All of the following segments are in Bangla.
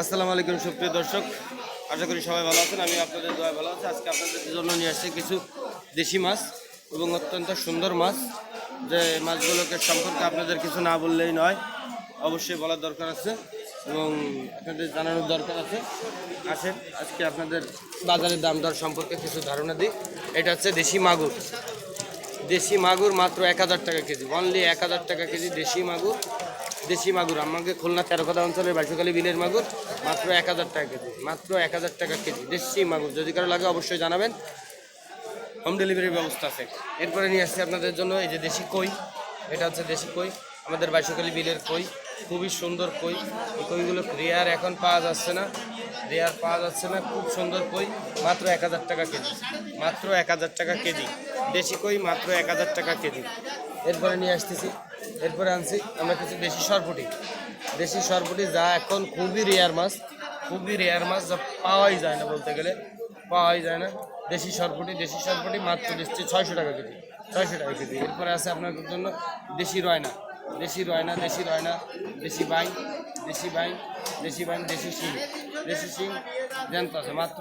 আসসালামু আলাইকুম, সুপ্রিয় দর্শক। আশা করি সবাই ভালো আছেন আমি আপনাদের দোয়া ভালো আছি। আজকে আপনাদের জন্য নিয়ে আসছি কিছু দেশি মাছ এবং অত্যন্ত সুন্দর মাছ। যে মাছগুলোকে সম্পর্কে আপনাদের কিছু না বললেই নয়, অবশ্যই বলার দরকার আছে এবং আপনাদের জানানোর দরকার আছে। আসেন, আজকে আপনাদের বাজারের দাম দর সম্পর্কে কিছু ধারণা দিই। এটা হচ্ছে দেশি মাগুর। দেশি মাগুর মাত্র এক হাজার টাকা কেজি অনলি এক হাজার টাকা কেজি দেশি মাগুর। দেশি মাগুর। আমাকে খুলনা তেরোকদা অঞ্চলের বাইশকালী বিলের মাগুর, মাত্র এক হাজার টাকা কেজি, মাত্র এক হাজার টাকা কেজি, দেশি মাগুর। যদি কারও লাগে অবশ্যই জানাবেন। হোম ডেলিভারির ব্যবস্থা আছে। এরপরে নিয়ে আসছি আপনাদের জন্য এই যে দেশি কই। এটা হচ্ছে দেশি কই। আমাদের বাইশকালী বিলের কই। খুবই সুন্দর কই। এই কইগুলো রেয়ার এখন পাওয়া যাচ্ছে না। রেয়ার পাওয়া যাচ্ছে না। খুব সুন্দর কই। মাত্র এক হাজার টাকা কেজি। মাত্র এক হাজার টাকা কেজি। দেশি কই, মাত্র এক হাজার টাকা কেজি। এরপরে নিয়ে আসতেছি। এরপরে আনছি, আমরা কিছু দেশি সরপুটি। দেশি সরপুটি যা এখন খুবই রেয়ার মাছ, খুবই রেয়ার মাছ যা পাওয়াই যায় না বলতে গেলে, পাওয়াই যায় না। দেশি সরপুটি দেশি সরপুটি মাত্র দিচ্ছি ছয়শো টাকা কেজি, ছয়শো টাকা কেজি। এরপরে আছে আপনাদের জন্য দেশি রয়না দেশি রয়না দেশি রয়না, দেশি বাইন দেশি বাইন দেশি বাইন দেশি শিং। দেশি শিং জ্যান্ত আছে, মাত্র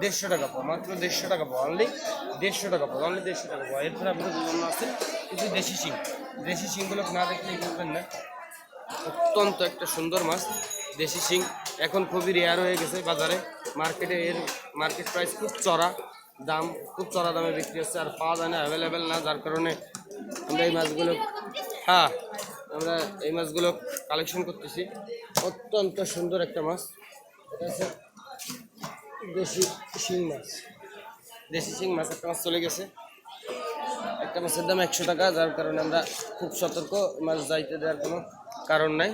দেড়শো টাকা পাওয়া, মাত্র দেড়শো টাকা পাওয়া অনলি দেড়শো টাকা পাওয়া অনলি দেড়শো টাকা পাওয়া। এরপরে আপনাদের জন্য আছে কিছু দেশি শিং। দেশি শিংগুলো না দেখলেই বুঝবেন না? অত্যন্ত একটা সুন্দর মাছ, দেশি শিং। এখন খুবই রেয়ার হয়ে গেছে বাজারে। মার্কেটে এর মার্কেট প্রাইস খুব চড়া, দাম খুব চড়া দামে বিক্রি হচ্ছে আর পাওয়া যায় না অ্যাভেলেবেল না, যার কারণে আমরা এই মাছগুলো হ্যাঁ আমরা এই মাছগুলো কালেকশন করতেছি। অত্যন্ত সুন্দর একটা মাছ। এটা হচ্ছে দেশি শিং মাছ। দেশি শিং মাছ একটা মাছ চলে গেছে। একটা মাছের দাম একশো টাকা, যার কারণে আমরা খুব সতর্ক মাছ যাইতে দেওয়ার কোনো কারণ নাই।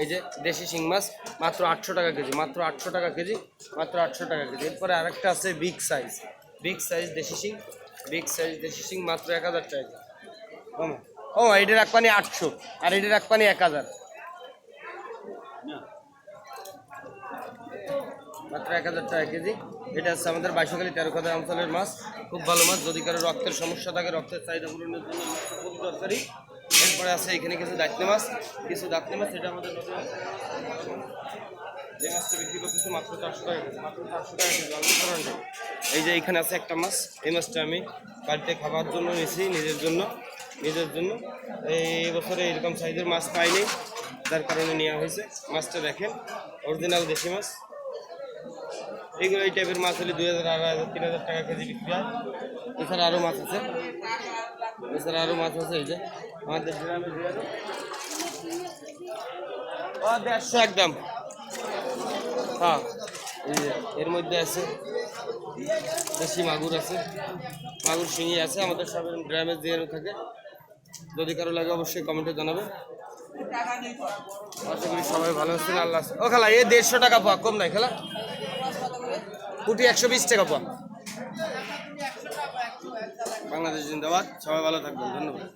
এই যে দেশি শিং মাছ, মাত্র আটশো টাকা কেজি, মাত্র আটশো টাকা কেজি, মাত্র আটশো টাকা কেজি। এরপরে আরেকটা আছে বিগ সাইজ। বিগ সাইজ দেশি শিং, বিগ সাইজ দেশি শিং মাত্র এক হাজার টাকা ও মা। ও এটা রাখবানি আটশো, আর এটা রাখবানি এক হাজার। মাত্র এক হাজার টাকা কেজি। এটা হচ্ছে আমাদের বাইশখালী তেরোখাদা অঞ্চলের মাছ। খুব ভালো মাছ, যদি কারও রক্তের সমস্যা থাকে, রক্তের চাহিদা পূরণের জন্য খুব দরকারি এরপরে আছে এখানে কিছু দাঁতনে মাছ। কিছু দাঁতনে মাছ, এটা আমাদের যে মাছটা বিক্রি করতেছে মাত্র চারশো টাকা মাত্র চারশো টাকা কেজি এই যে এখানে আছে একটা মাছ, এই মাছটা আমি বাড়িতে খাবার জন্য নিয়েছি নিজের জন্য নিজের জন্য। এই বছরে এরকম সাইজের মাছ পাইনি, যার কারণে নেওয়া হয়েছে। মাছটা দেখেন অরিজিনাল দেশি মাছ। এইগুলো এই টাইপের মাছ হলে দুই হাজার, আড়াই হাজার, তিন হাজার টাকা কেজি বিক্রি হয়। এছাড়া আরও মাছ আছে। এছাড়া আরও মাছ আছে এই যে। আমাদের দেড়শো একদম। হ্যাঁ যে, এর মধ্যে আছে। দেশি মাগুর আছে। মাগুর, শিঙি আছে। আমাদের সব গ্রামে দিয়ে থাকে। যদি কারও লাগে অবশ্যই কমেন্টে জানাবে আশা করি সবাই ভালো আছেন, আল্লাহ ও খেলা, এ দেড়শো টাকা পাওয়া কম নাই খেলা। কুটি একশো বিশ টাকা পান বাংলাদেশ জিন্দাবাদ সবাই ভালো থাকবেন ধন্যবাদ।